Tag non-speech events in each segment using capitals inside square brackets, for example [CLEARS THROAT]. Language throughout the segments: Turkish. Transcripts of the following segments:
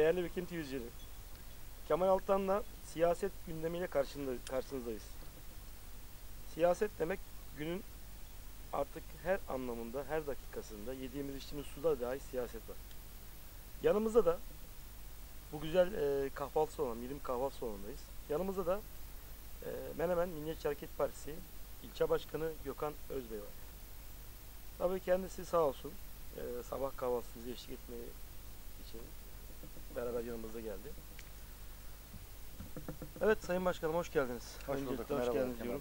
değerli Vekim TV izleyicileri. Kemal Altan'la siyaset gündemiyle karşınızdayız. Siyaset demek günün artık her anlamında, her dakikasında yediğimiz içtiğimiz suda dahi siyaset var. Yanımızda da bu güzel e, kahvaltı salonu, milim kahvaltı salonundayız. Yanımızda da e, Menemen Milliyetçi Hareket Partisi ilçe başkanı Gökhan Özbey var. Tabii kendisi sağ olsun e, sabah kahvaltısımızı eşlik etmeyi beraber yanımızda geldi. Evet Sayın Başkanım hoş geldiniz. Hoş Öncelikle bulduk. hoş Merhaba geldiniz diyorum.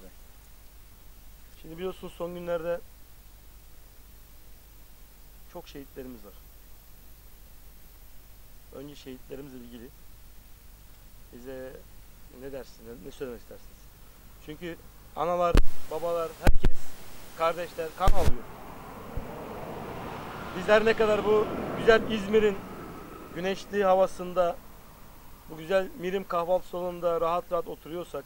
Şimdi biliyorsunuz son günlerde çok şehitlerimiz var. Önce şehitlerimizle ilgili bize ne dersiniz, ne söylemek istersiniz? Çünkü analar, babalar, herkes, kardeşler kan alıyor. Bizler ne kadar bu güzel İzmir'in güneşli havasında, bu güzel Mirim kahvaltı salonunda rahat rahat oturuyorsak,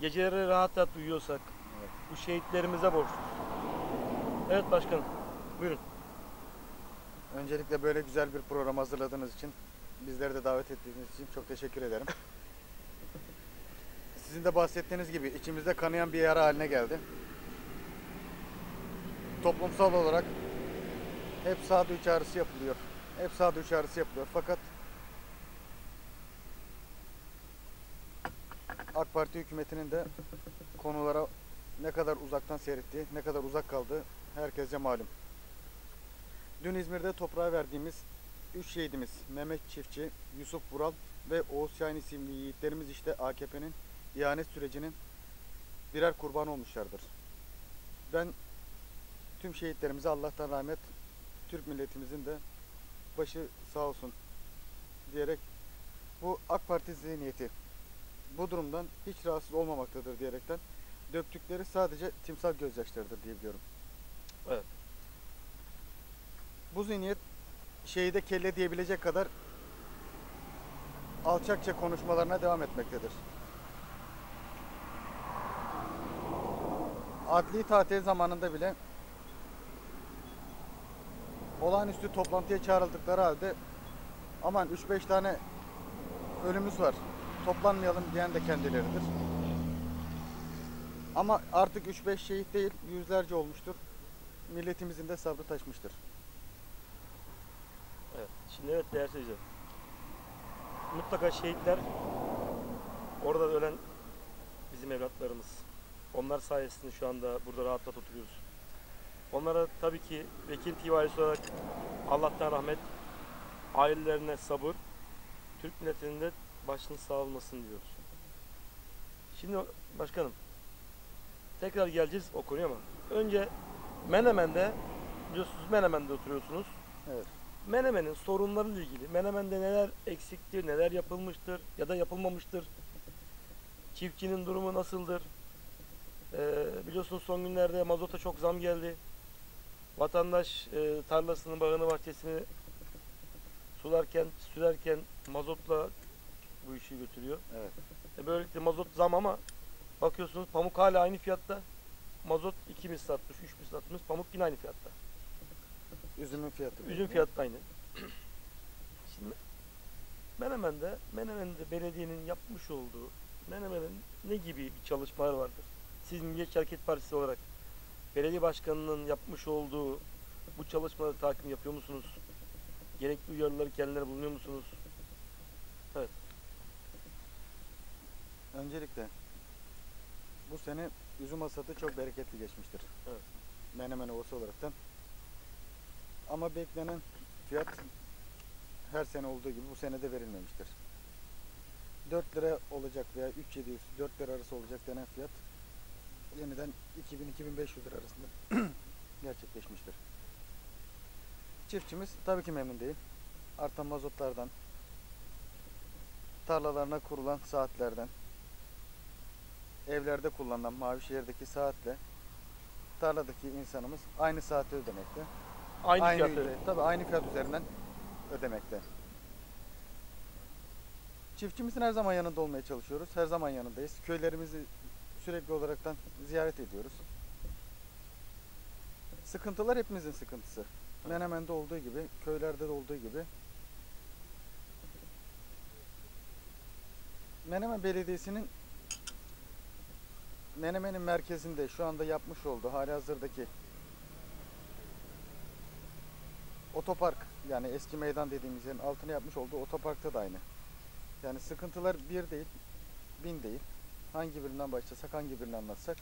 geceleri rahat rahat uyuyorsak, Evet. bu şehitlerimize borçluyuz. Evet başkanım, buyurun. Öncelikle böyle güzel bir program hazırladığınız için, bizleri de davet ettiğiniz için çok teşekkür ederim. [LAUGHS] Sizin de bahsettiğiniz gibi içimizde kanayan bir yara haline geldi. Toplumsal olarak hep sağduyu çağrısı yapılıyor. Hep sağduyu çağrısı yapılıyor. Fakat AK Parti hükümetinin de konulara ne kadar uzaktan seyrettiği, ne kadar uzak kaldığı herkese malum. Dün İzmir'de toprağa verdiğimiz üç şehidimiz Mehmet Çiftçi, Yusuf Vural ve Oğuz Şahin isimli yiğitlerimiz işte AKP'nin ihanet sürecinin birer kurban olmuşlardır. Ben tüm şehitlerimize Allah'tan rahmet, Türk milletimizin de başı sağ olsun diyerek bu AK Parti zihniyeti bu durumdan hiç rahatsız olmamaktadır diyerekten döktükleri sadece timsah gözyaşlarıdır diyebiliyorum. Evet. Bu zihniyet şehide kelle diyebilecek kadar alçakça konuşmalarına devam etmektedir. Adli tatil zamanında bile olağanüstü toplantıya çağrıldıkları halde aman 3-5 tane ölümümüz var toplanmayalım diyen de kendileridir. Ama artık 3-5 şehit değil yüzlerce olmuştur. Milletimizin de sabrı taşmıştır. Evet. Şimdi evet değerli seyirciler. Mutlaka şehitler orada ölen bizim evlatlarımız. Onlar sayesinde şu anda burada rahat rahat oturuyoruz. Onlara tabii ki Vekil TV ailesi olarak Allah'tan rahmet, ailelerine sabır, Türk milletinin de başını sağ olmasın diyoruz. Şimdi başkanım tekrar geleceğiz o konuya ama önce Menemen'de biliyorsunuz Menemen'de oturuyorsunuz. Evet. Menemen'in sorunlarıyla ilgili, Menemen'de neler eksiktir, neler yapılmıştır ya da yapılmamıştır, çiftçinin durumu nasıldır? Ee, biliyorsunuz son günlerde mazota çok zam geldi. Vatandaş e, tarlasını, bağını, bahçesini sularken, sürerken mazotla bu işi götürüyor. Evet. E, böylelikle mazot zam ama bakıyorsunuz pamuk hala aynı fiyatta. Mazot 2 mislatmış, 3 mislatmış, pamuk yine aynı fiyatta. Üzümün fiyatı. Üzüm fiyatı da aynı. [CLEARS THROAT] Şimdi Menemen'de, Menemen'de belediyenin yapmış olduğu Menemen'in ne gibi bir çalışmalar vardır? Siz Milliyetçi Hareket Partisi olarak belediye başkanının yapmış olduğu bu çalışmaları takip yapıyor musunuz? Gerekli uyarıları kendilerine bulunuyor musunuz? Öncelikle bu sene üzüm hasadı çok bereketli geçmiştir. Evet. Menemen ovası olaraktan. Ama beklenen fiyat her sene olduğu gibi bu sene de verilmemiştir. 4 lira olacak veya 3700 4 lira arası olacak denen fiyat yeniden 2000-2500 lira arasında [CLEARS THROAT] gerçekleşmiştir. Çiftçimiz tabii ki memnun değil. Artan mazotlardan, tarlalarına kurulan saatlerden, evlerde kullanılan mavi şehirdeki saatle tarladaki insanımız aynı saati ödemekte. Aynı, aynı fiyatı. ücret, tabii aynı fiyat üzerinden ödemekte. Çiftçimizin her zaman yanında olmaya çalışıyoruz. Her zaman yanındayız. Köylerimizi sürekli olaraktan ziyaret ediyoruz. Sıkıntılar hepimizin sıkıntısı. Menemen'de olduğu gibi, köylerde de olduğu gibi Menemen Belediyesi'nin Menemen'in merkezinde şu anda yapmış olduğu hali hazırdaki otopark yani eski meydan dediğimiz yerin altına yapmış olduğu otoparkta da aynı. Yani sıkıntılar bir değil, bin değil. Hangi birinden başlasak, hangi birini anlatsak.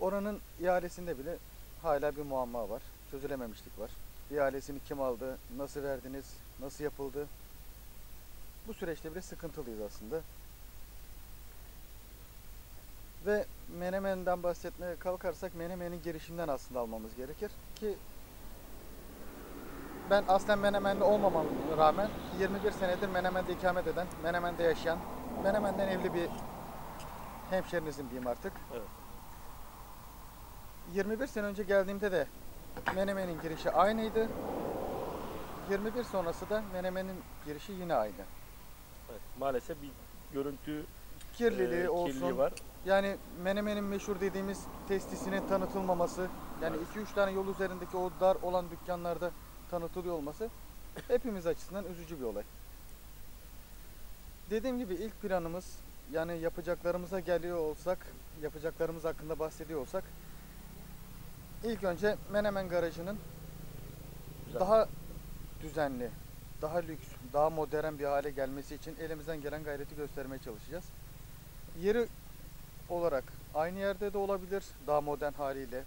Oranın ihalesinde bile hala bir muamma var. Çözülememişlik var. İhalesini kim aldı, nasıl verdiniz, nasıl yapıldı? Bu süreçte bile sıkıntılıyız aslında. Ve Menemen'den bahsetmeye kalkarsak Menemen'in girişinden aslında almamız gerekir ki ben aslen Menemenli olmamama rağmen 21 senedir Menemen'de ikamet eden, Menemen'de yaşayan, Menemen'den evli bir hemşerinizim diyeyim artık. Evet. 21 sene önce geldiğimde de Menemen'in girişi aynıydı. 21 sonrası da Menemen'in girişi yine aynı. Evet. Maalesef bir görüntü Kirliliği e, olsun. kirliliği var. Yani Menemen'in meşhur dediğimiz testisinin tanıtılmaması, yani Evet. 2-3 tane yol üzerindeki o dar olan dükkanlarda tanıtılıyor olması hepimiz açısından üzücü bir olay. Dediğim gibi ilk planımız yani yapacaklarımıza geliyor olsak, yapacaklarımız hakkında bahsediyor olsak ilk önce Menemen Garajı'nın Güzel. daha düzenli, daha lüks, daha modern bir hale gelmesi için elimizden gelen gayreti göstermeye çalışacağız. Yeri olarak aynı yerde de olabilir, daha modern haliyle.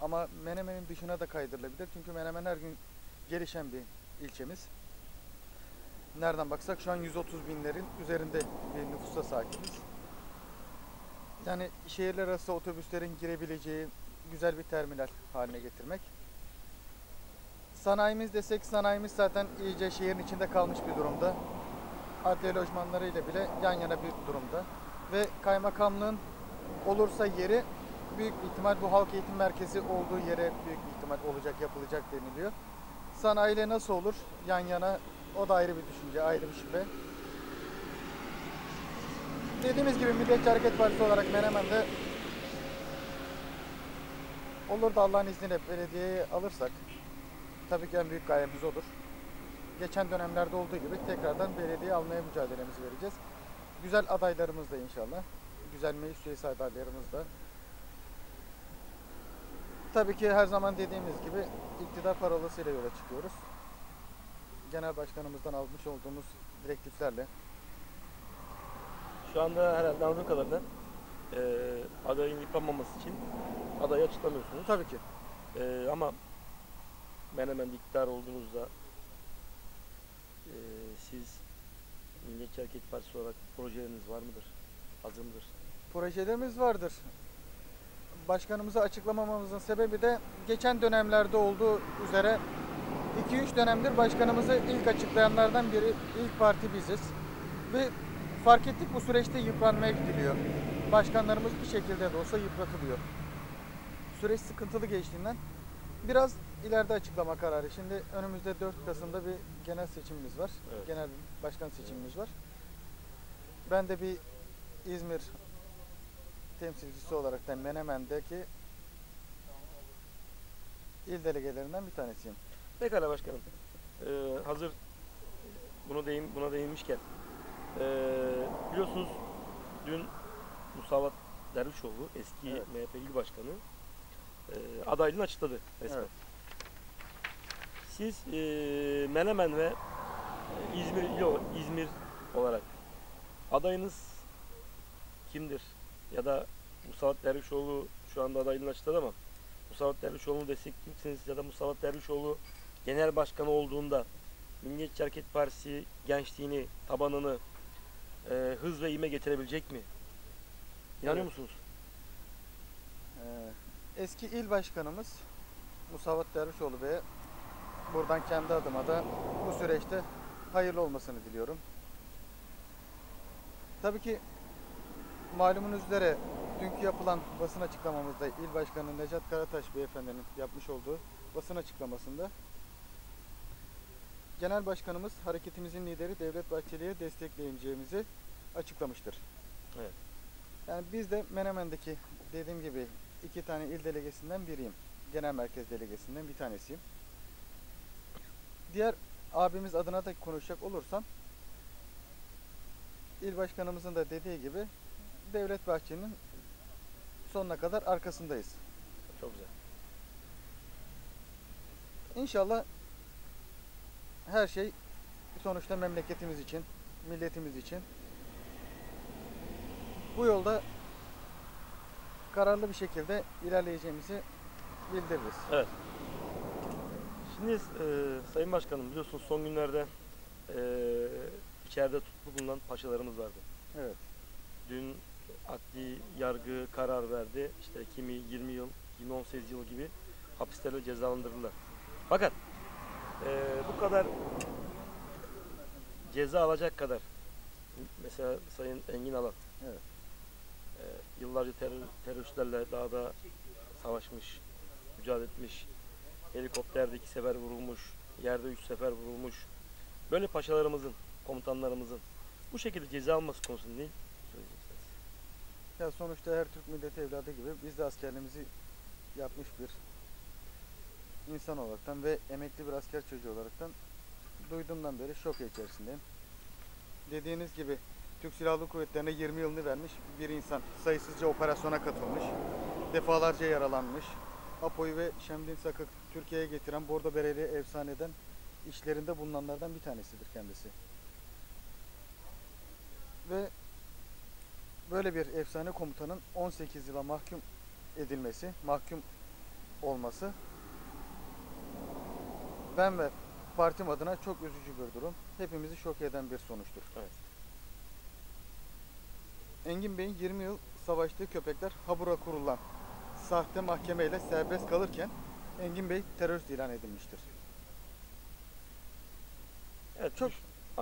Ama Menemen'in dışına da kaydırılabilir. Çünkü Menemen her gün gelişen bir ilçemiz. Nereden baksak şu an 130 binlerin üzerinde bir nüfusa sahibiz. Yani şehirler arası otobüslerin girebileceği güzel bir terminal haline getirmek. Sanayimiz desek sanayimiz zaten iyice şehrin içinde kalmış bir durumda. Adliye lojmanlarıyla bile yan yana bir durumda. Ve kaymakamlığın olursa yeri büyük bir ihtimal bu halk eğitim merkezi olduğu yere büyük bir ihtimal olacak, yapılacak deniliyor. Sanayiyle nasıl olur yan yana o da ayrı bir düşünce, ayrı bir şüphe. Dediğimiz gibi Milliyetçi Hareket Partisi olarak Menemen'de olur da Allah'ın izniyle belediyeyi alırsak tabii ki en büyük gayemiz odur. Geçen dönemlerde olduğu gibi tekrardan belediye almaya mücadelemizi vereceğiz. Güzel adaylarımız da inşallah. Güzel meclis üyesi adaylarımız da. Tabii ki her zaman dediğimiz gibi iktidar parolasıyla yola çıkıyoruz. Genel başkanımızdan almış olduğumuz direktiflerle. Şu anda herhalde anladığım kadarıyla e, adayın yıpranmaması için adayı açıklamıyorsunuz. Tabii ki. E, ama Menemen'de iktidar olduğunuzda e, siz Milliyetçi Hareket Partisi olarak projeleriniz var mıdır? Hazır mıdır? projelerimiz vardır. Başkanımıza açıklamamamızın sebebi de geçen dönemlerde olduğu üzere 2-3 dönemdir başkanımızı ilk açıklayanlardan biri ilk parti biziz. Ve fark ettik bu süreçte yıpranmaya gidiliyor. Başkanlarımız bir şekilde de olsa yıpratılıyor. Süreç sıkıntılı geçtiğinden biraz ileride açıklama kararı. Şimdi önümüzde 4 Kasım'da bir genel seçimimiz var. Evet. Genel başkan seçimimiz var. Ben de bir İzmir temsilcisi olarak da Menemen'deki il delegelerinden bir tanesiyim. Pekala başkanım. Ee, hazır bunu değin, buna değinmişken ee, biliyorsunuz dün Musavat Dervişoğlu eski Evet. MHP il başkanı ee, adaylığını açıkladı resmen. Evet. Siz ee, Menemen ve ee, İzmir il İzmir olarak adayınız kimdir? Ya da Musavat Dervişoğlu şu anda adaylığını açıkladı ama Musavat Dervişoğlu'nu destekler misiniz? Ya da Musavat Dervişoğlu genel başkanı olduğunda Milliyetçi Hareket Partisi gençliğini, tabanını e, hız ve ime getirebilecek mi? İnanıyor Evet. musunuz? Ee, eski il başkanımız Musavat Dervişoğlu Bey'e buradan kendi adıma da bu süreçte hayırlı olmasını diliyorum. Tabii ki malumunuz üzere dünkü yapılan basın açıklamamızda il başkanı Necat Karataş beyefendinin yapmış olduğu basın açıklamasında Genel Başkanımız hareketimizin lideri Devlet Bahçeli'ye destekleyeceğimizi açıklamıştır. Evet. Yani biz de Menemen'deki dediğim gibi iki tane il delegesinden biriyim. Genel merkez delegesinden bir tanesiyim. Diğer abimiz adına da konuşacak olursam İl başkanımızın da dediği gibi Devlet Bahçeli'nin sonuna kadar arkasındayız. Çok güzel. İnşallah her şey sonuçta memleketimiz için, milletimiz için. Bu yolda kararlı bir şekilde ilerleyeceğimizi bildiririz. Evet. Şimdi e, Sayın Başkanım biliyorsunuz son günlerde e, içeride tutuklu bulunan paşalarımız vardı. Evet. Dün adli yargı karar verdi. İşte kimi 20 yıl, kimi 18 yıl gibi hapislerle cezalandırdılar. Fakat e, bu kadar ceza alacak kadar mesela Sayın Engin Alan Evet. e, yıllarca terör, teröristlerle dağda savaşmış, mücadele etmiş, helikopterde iki sefer vurulmuş, yerde üç sefer vurulmuş. Böyle paşalarımızın, komutanlarımızın bu şekilde ceza alması konusunda ne söyleyeceksiniz? Ya sonuçta her Türk milleti evladı gibi biz de askerliğimizi yapmış bir insan olaraktan ve emekli bir asker çocuğu olaraktan duyduğumdan beri şok içerisindeyim. Dediğiniz gibi Türk Silahlı Kuvvetleri'ne 20 yılını vermiş bir insan sayısızca operasyona katılmış, defalarca yaralanmış. Apo'yu ve Şemdin Sak'ı Türkiye'ye getiren Bordo Bereli efsaneden işlerinde bulunanlardan bir tanesidir kendisi. Ve böyle bir efsane komutanın 18 yıla mahkum edilmesi, mahkum olması ben ve partim adına çok üzücü bir durum. Hepimizi şok eden bir sonuçtur. Evet. Engin Bey'in 20 yıl savaştığı köpekler Habur'a kurulan sahte mahkemeyle serbest kalırken Engin Bey terörist ilan edilmiştir. Evet, Çok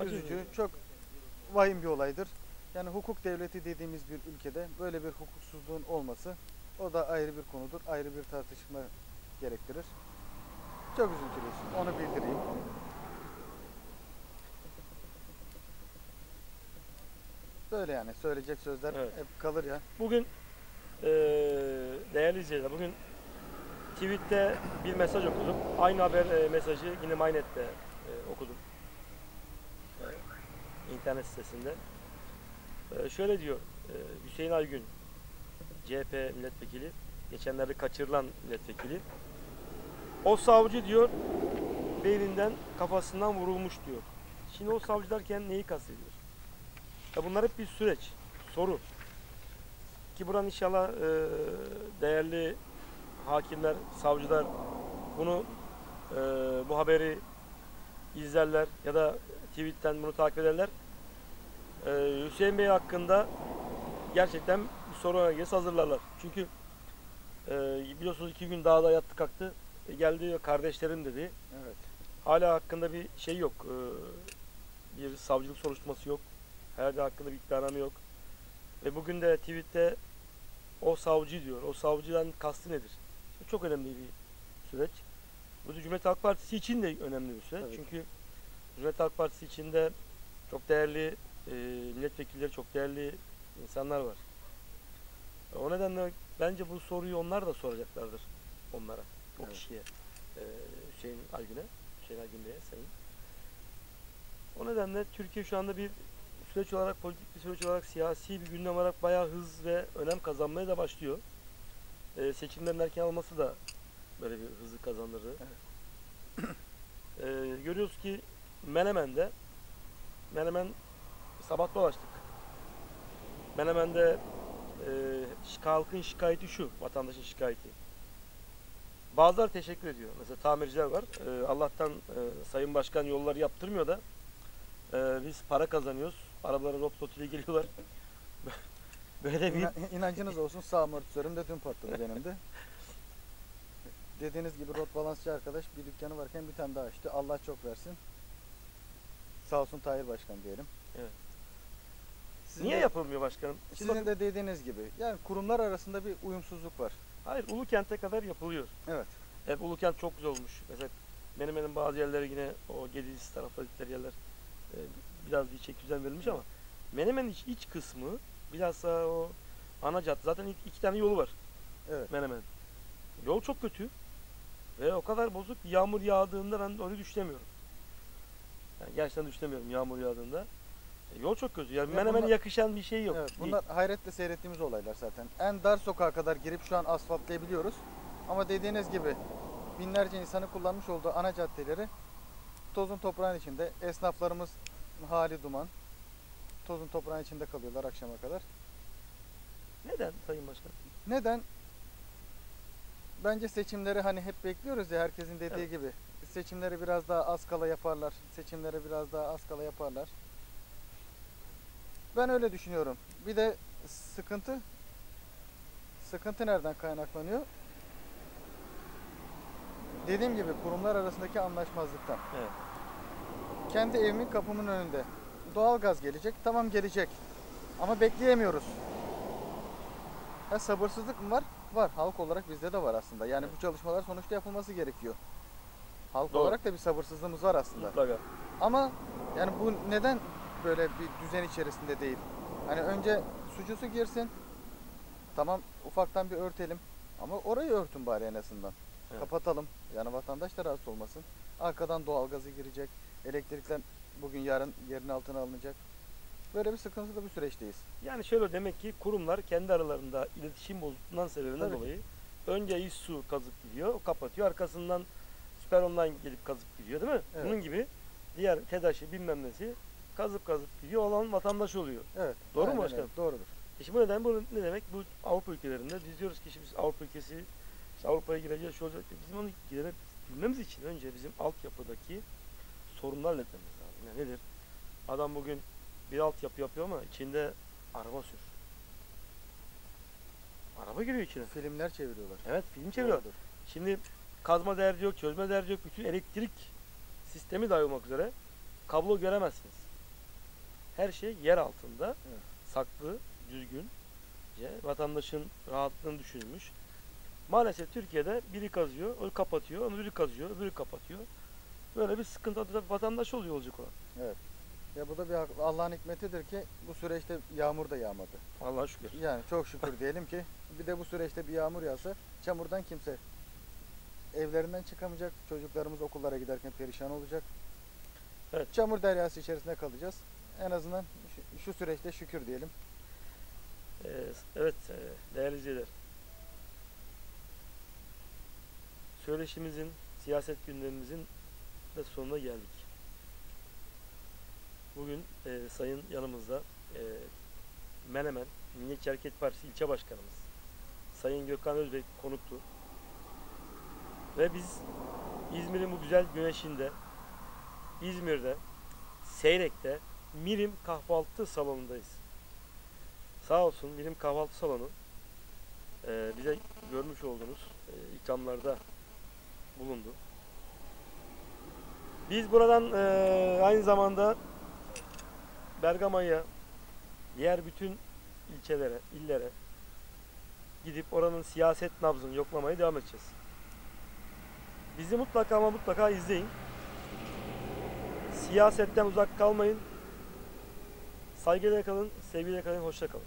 Üzücü, çok vahim bir olaydır. Yani hukuk devleti dediğimiz bir ülkede böyle bir hukuksuzluğun olması o da ayrı bir konudur, ayrı bir tartışma gerektirir. Çok üzüntülüyüz, onu bildireyim. Böyle yani söyleyecek sözler Evet. hep kalır ya. Bugün eee değerli izleyiciler, bugün tweette bir mesaj okudum. Aynı haber e, mesajı yine MyNet'te e, okudum. E, internet sitesinde. E, şöyle diyor e, Hüseyin Aygün, CHP milletvekili, geçenlerde kaçırılan milletvekili. O savcı diyor, beyninden kafasından vurulmuş diyor. Şimdi o savcı derken neyi kastediyor? Ya bunlar hep bir süreç, soru. Ki buranın inşallah e, değerli hakimler, savcılar bunu e, bu haberi izlerler ya da tweetten bunu takip ederler. E, Hüseyin Bey hakkında gerçekten bir soru önergesi hazırlarlar. Çünkü e, biliyorsunuz iki gün dağda yattı kalktı. E, geldi kardeşlerim dedi. Evet. Hala hakkında bir şey yok. e, bir savcılık soruşturması yok. Hala hakkında bir iddianame yok. Ve bugün de tweette o savcı diyor. O savcıdan kastı nedir? Bu çok önemli bir süreç. Bu da Cumhuriyet Halk Partisi için de önemli bir süreç. Ki. Çünkü Cumhuriyet Halk Partisi içinde çok değerli e, milletvekilleri, çok değerli insanlar var. O nedenle bence bu soruyu onlar da soracaklardır onlara, o Evet. kişiye. E, Hüseyin Aygün'e, Hüseyin Aygün Bey'e sayın. O nedenle Türkiye şu anda bir süreç olarak, politik bir süreç olarak, siyasi bir gündem olarak bayağı hız ve önem kazanmaya da başlıyor. Ee, seçimlerin erken alması da böyle bir hızı kazandırdı. Ee, [CLEARS THROAT] görüyoruz ki Menemen'de Menemen sabah dolaştık. Menemen'de e, halkın şikayeti şu, vatandaşın şikayeti. Bazıları teşekkür ediyor. Mesela tamirciler var. Ee, Allah'tan e, Sayın Başkan yolları yaptırmıyor da e, biz para kazanıyoruz. Arabalara rot ile geliyorlar. [LAUGHS] Böyle bir İna- inancınız olsun sağ amortisörüm de dün patladı benim de. Dediğiniz gibi rot balansçı arkadaş bir dükkanı varken bir tane daha açtı. Allah çok versin. Sağ olsun Tahir Başkan diyelim. Evet. Sizin niye de- yapılmıyor başkanım? Sizin de dediğiniz gibi. Yani kurumlar arasında bir uyumsuzluk var. Hayır, Ulukent'e kadar yapılıyor. Evet. Evet, Ulukent çok güzel olmuş. Mesela benim bazı yerlere yine o Gediz tarafta dedikleri yerler e, biraz bir çek düzen verilmiş ama Menemen'in iç, iç kısmı bilhassa o ana cadde zaten iki, iki tane yolu var Evet. Menemen. Yol çok kötü ve o kadar bozuk ki yağmur yağdığında ben onu düşünemiyorum. Yani gerçekten düşünemiyorum yağmur yağdığında. Yol çok kötü. Yani Menemen'e bunlar- yakışan bir şey yok. Evet, bunlar hayretle seyrettiğimiz olaylar zaten. En dar sokağa kadar girip şu an asfaltlayabiliyoruz. Ama dediğiniz gibi binlerce insanı kullanmış olduğu ana caddeleri tozun toprağın içinde. Esnaflarımız hali duman. Tozun toprağın içinde kalıyorlar akşama kadar. Neden Sayın Başkan? Neden? Bence seçimleri hani hep bekliyoruz ya herkesin dediği gibi. Seçimleri biraz daha az kala yaparlar. Seçimleri biraz daha az kala yaparlar. Ben öyle düşünüyorum. Bir de sıkıntı sıkıntı nereden kaynaklanıyor? Dediğim gibi kurumlar arasındaki anlaşmazlıktan. Evet. Kendi evimin kapımın önünde. Doğalgaz gelecek. Tamam gelecek. Ama bekleyemiyoruz. Ha, sabırsızlık mı var? Var. Halk olarak bizde de var aslında. Yani bu çalışmalar sonuçta yapılması gerekiyor. Halk Doğru. olarak da bir sabırsızlığımız var aslında. Mutlaka. Ama yani bu neden böyle bir düzen içerisinde değil? Hani önce sucusu girsin. Tamam ufaktan bir örtelim. Ama orayı örtün bari en azından. Evet. Kapatalım. Yani vatandaş da rahatsız olmasın. Arkadan doğalgazı girecek. Elektrikler bugün yarın yerin altına alınacak. Böyle bir sıkıntılı bir süreçteyiz. Yani şöyle demek ki kurumlar kendi aralarında iletişim bozukluğundan sebebinden Tabii dolayı önce iş su kazıp gidiyor, o kapatıyor. Arkasından Süperon'dan gelip kazıp gidiyor değil mi? Evet. Bunun gibi diğer TEDAŞ'ı bilmem nesi kazıp kazıp gidiyor olan vatandaş oluyor. Evet. Doğru mu başkanım? öyle, Doğrudur. E şimdi bu neden bu ne demek? Bu Avrupa ülkelerinde biz diyoruz ki şimdi Avrupa ülkesi işte Avrupa'ya gireceğiz, şu olacak. Bizim onu girebilmemiz için önce bizim altyapıdaki sorunlar halletmemiz lazım. Yani nedir? Adam bugün bir altyapı yapıyor ama içinde araba sür. Araba giriyor içine. Filmler çeviriyorlar. Evet film çeviriyor. Doğrudur. Şimdi kazma derdi yok, çözme derdi yok. Bütün elektrik sistemi dahil olmak üzere kablo göremezsiniz. Her şey yer altında. Evet. Saklı, düzgün. Vatandaşın rahatlığını düşünülmüş. Maalesef Türkiye'de biri kazıyor, o kapatıyor, öbürü kazıyor, öbürü kapatıyor. Böyle bir sıkıntı da vatandaş oluyor olacak olan. Ya bu da bir Allah'ın hikmetidir ki bu süreçte yağmur da yağmadı. Allah'a şükür. Yani çok şükür [LAUGHS] diyelim ki bir de bu süreçte bir yağmur yağsa çamurdan kimse evlerinden çıkamayacak. Çocuklarımız okullara giderken perişan olacak. Evet. Çamur deryası içerisinde kalacağız. En azından şu, süreçte şükür diyelim. Ee, evet e, değerli izleyiciler. Söyleşimizin, siyaset gündemimizin de sonuna geldik. Bugün e, sayın yanımızda e, Menemen Milliyetçi Hareket Partisi ilçe başkanımız Sayın Gökhan Özbek konuktu. Ve biz İzmir'in bu güzel güneşinde İzmir'de Seyrek'te Mirim kahvaltı salonundayız. Sağ olsun Mirim kahvaltı salonu e, bize görmüş olduğunuz e, ikramlarda bulundu. Biz buradan e, aynı zamanda Bergama'ya, diğer bütün ilçelere, illere gidip oranın siyaset nabzını yoklamaya devam edeceğiz. Bizi mutlaka ama mutlaka izleyin. Siyasetten uzak kalmayın. Saygıyla kalın, sevgiyle kalın, hoşça kalın.